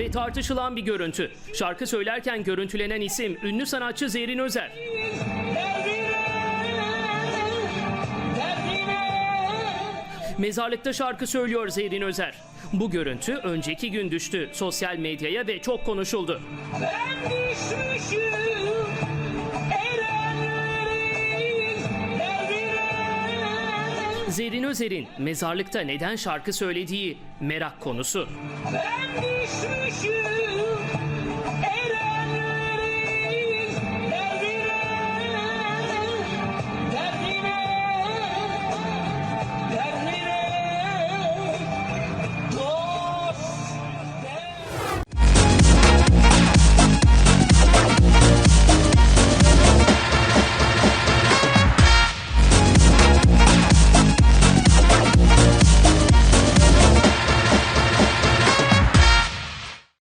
ve tartışılan bir görüntü. Şarkı söylerken görüntülenen isim ünlü sanatçı Zerrin Özer. Mezarlıkta şarkı söylüyor Zerrin Özer. Bu görüntü önceki gün düştü sosyal medyaya ve çok konuşuldu. Ben düşmüşüm Zerrin Özer'in mezarlıkta neden şarkı söylediği merak konusu. Ben düşmüşüm